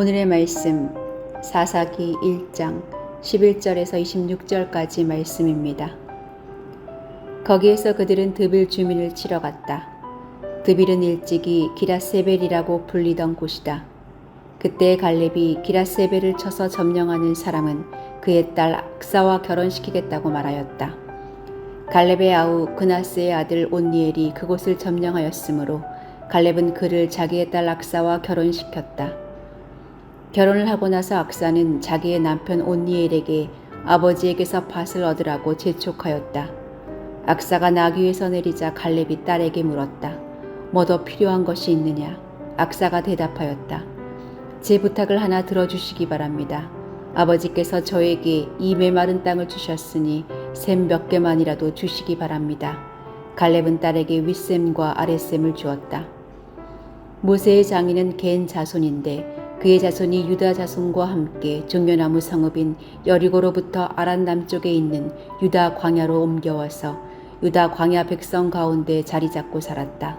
오늘의 말씀 사사기 1장 11절에서 26절까지 말씀입니다. 거기에서 그들은 드빌 주민을 치러 갔다. 드빌은 일찍이 기라세벨이라고 불리던 곳이다. 그때 갈렙이 기라세벨을 쳐서 점령하는 사람은 그의 딸 악사와 결혼시키겠다고 말하였다. 갈렙의 아우 그나스의 아들 온니엘이 그곳을 점령하였으므로 갈렙은 그를 자기의 딸 악사와 결혼시켰다. 결혼을 하고 나서 악사는 자기의 남편 온니엘에게 아버지에게서 밭을 얻으라고 재촉하였다. 악사가 나귀에서 내리자 갈렙이 딸에게 물었다. 뭐 더 필요한 것이 있느냐? 악사가 대답하였다. 제 부탁을 하나 들어주시기 바랍니다. 아버지께서 저에게 이 메마른 땅을 주셨으니 샘 몇 개만이라도 주시기 바랍니다. 갈렙은 딸에게 윗샘과 아랫샘을 주었다. 모세의 장인은 겐 자손인데 그의 자손이 유다 자손과 함께 종려나무 성읍인 여리고로부터 아란 남쪽에 있는 유다 광야로 옮겨와서 유다 광야 백성 가운데 자리 잡고 살았다.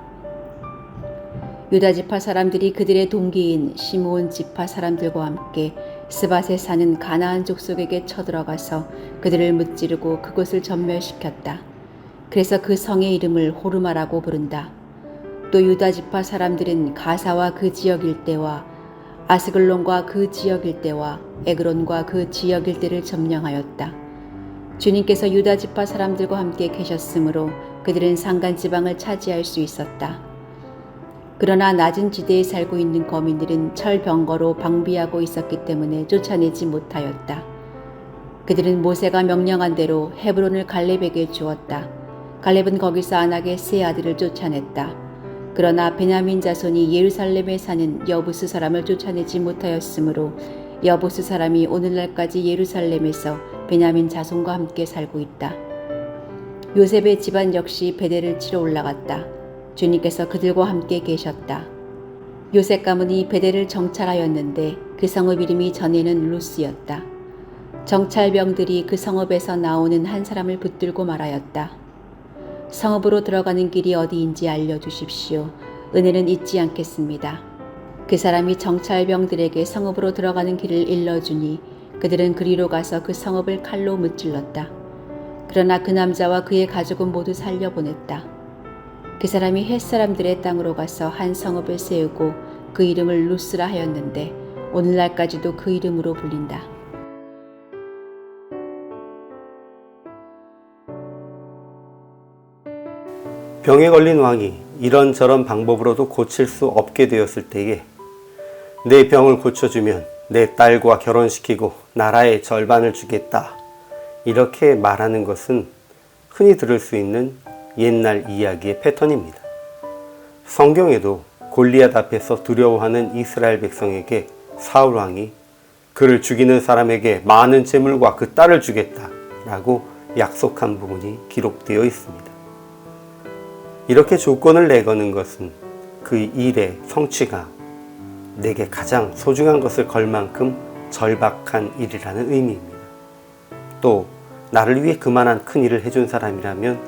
유다 지파 사람들이 그들의 동기인 시므온 지파 사람들과 함께 스밧에 사는 가나안 족속에게 쳐들어가서 그들을 무찌르고 그곳을 전멸시켰다. 그래서 그 성의 이름을 호르마라고 부른다. 또 유다 지파 사람들은 가사와 그 지역 일대와 아스글론과 그 지역 일대와 에그론과 그 지역 일대를 점령하였다. 주님께서 유다 지파 사람들과 함께 계셨으므로 그들은 산간 지방을 차지할 수 있었다. 그러나 낮은 지대에 살고 있는 거민들은 철병거로 방비하고 있었기 때문에 쫓아내지 못하였다. 그들은 모세가 명령한 대로 헤브론을 갈렙에게 주었다. 갈렙은 거기서 안악의 세 아들을 쫓아냈다. 그러나 베냐민 자손이 예루살렘에 사는 여부스 사람을 쫓아내지 못하였으므로 여부스 사람이 오늘날까지 예루살렘에서 베냐민 자손과 함께 살고 있다. 요셉의 집안 역시 베델을 치러 올라갔다. 주님께서 그들과 함께 계셨다. 요셉 가문이 베델을 정찰하였는데 그 성읍 이름이 전에는 루스였다. 정찰병들이 그 성읍에서 나오는 한 사람을 붙들고 말하였다. 성읍으로 들어가는 길이 어디인지 알려주십시오. 은혜는 잊지 않겠습니다. 그 사람이 정찰병들에게 성읍으로 들어가는 길을 일러주니 그들은 그리로 가서 그 성읍을 칼로 무찔렀다. 그러나 그 남자와 그의 가족은 모두 살려보냈다. 그 사람이 햇 사람들의 땅으로 가서 한 성읍을 세우고 그 이름을 루스라 하였는데 오늘날까지도 그 이름으로 불린다. 병에 걸린 왕이 이런저런 방법으로도 고칠 수 없게 되었을 때에 내 병을 고쳐주면 내 딸과 결혼시키고 나라의 절반을 주겠다. 이렇게 말하는 것은 흔히 들을 수 있는 옛날 이야기의 패턴입니다. 성경에도 골리앗 앞에서 두려워하는 이스라엘 백성에게 사울 왕이 그를 죽이는 사람에게 많은 재물과 그 딸을 주겠다라고 약속한 부분이 기록되어 있습니다. 이렇게 조건을 내거는 것은 그 일의 성취가 내게 가장 소중한 것을 걸 만큼 절박한 일이라는 의미입니다. 또 나를 위해 그만한 큰 일을 해준 사람이라면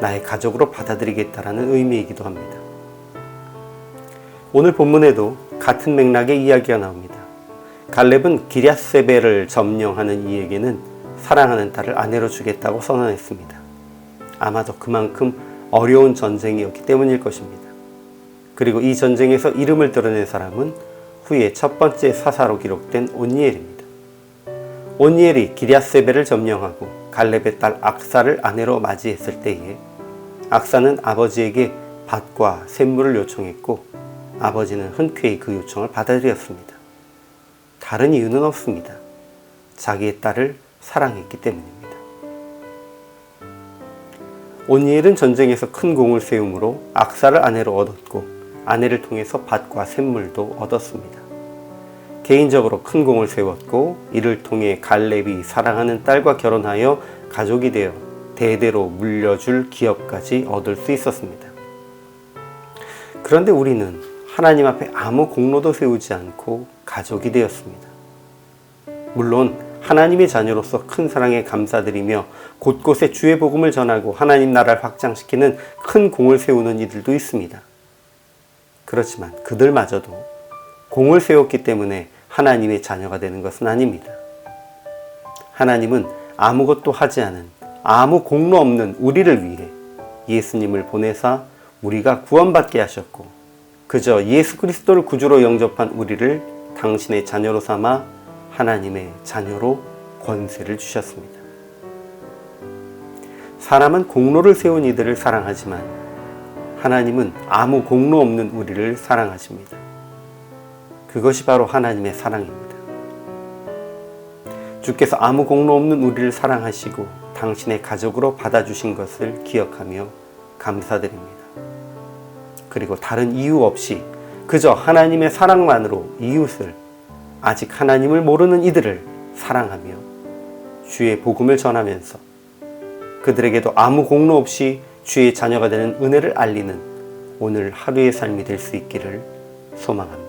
나의 가족으로 받아들이겠다라는 의미이기도 합니다. 오늘 본문에도 같은 맥락의 이야기가 나옵니다. 갈렙은 기랴세벨을 점령하는 이에게는 사랑하는 딸을 아내로 주겠다고 선언했습니다. 아마도 그만큼 어려운 전쟁이었기 때문일 것입니다. 그리고 이 전쟁에서 이름을 드러낸 사람은 후에 첫 번째 사사로 기록된 온니엘입니다. 온니엘이 기랴세벨을 점령하고 갈렙의 딸 악사를 아내로 맞이했을 때에 악사는 아버지에게 밭과 샘물을 요청했고 아버지는 흔쾌히 그 요청을 받아들였습니다. 다른 이유는 없습니다. 자기의 딸을 사랑했기 때문입니다. 온니엘은 전쟁에서 큰 공을 세움으로 악사를 아내로 얻었고 아내를 통해서 밭과 샘물도 얻었습니다. 개인적으로 큰 공을 세웠고 이를 통해 갈렙이 사랑하는 딸과 결혼하여 가족이 되어 대대로 물려줄 기업까지 얻을 수 있었습니다. 그런데 우리는 하나님 앞에 아무 공로도 세우지 않고 가족이 되었습니다. 물론 하나님의 자녀로서 큰 사랑에 감사드리며 곳곳에 주의 복음을 전하고 하나님 나라를 확장시키는 큰 공을 세우는 이들도 있습니다. 그렇지만 그들마저도 공을 세웠기 때문에 하나님의 자녀가 되는 것은 아닙니다. 하나님은 아무것도 하지 않은 아무 공로 없는 우리를 위해 예수님을 보내사 우리가 구원받게 하셨고 그저 예수 그리스도를 구주로 영접한 우리를 당신의 자녀로 삼아 하나님의 자녀로 권세를 주셨습니다. 사람은 공로를 세운 이들을 사랑하지만 하나님은 아무 공로 없는 우리를 사랑하십니다. 그것이 바로 하나님의 사랑입니다. 주께서 아무 공로 없는 우리를 사랑하시고 당신의 가족으로 받아주신 것을 기억하며 감사드립니다. 그리고 다른 이유 없이 그저 하나님의 사랑만으로 이웃을 아직 하나님을 모르는 이들을 사랑하며 주의 복음을 전하면서 그들에게도 아무 공로 없이 주의 자녀가 되는 은혜를 알리는 오늘 하루의 삶이 될 수 있기를 소망합니다.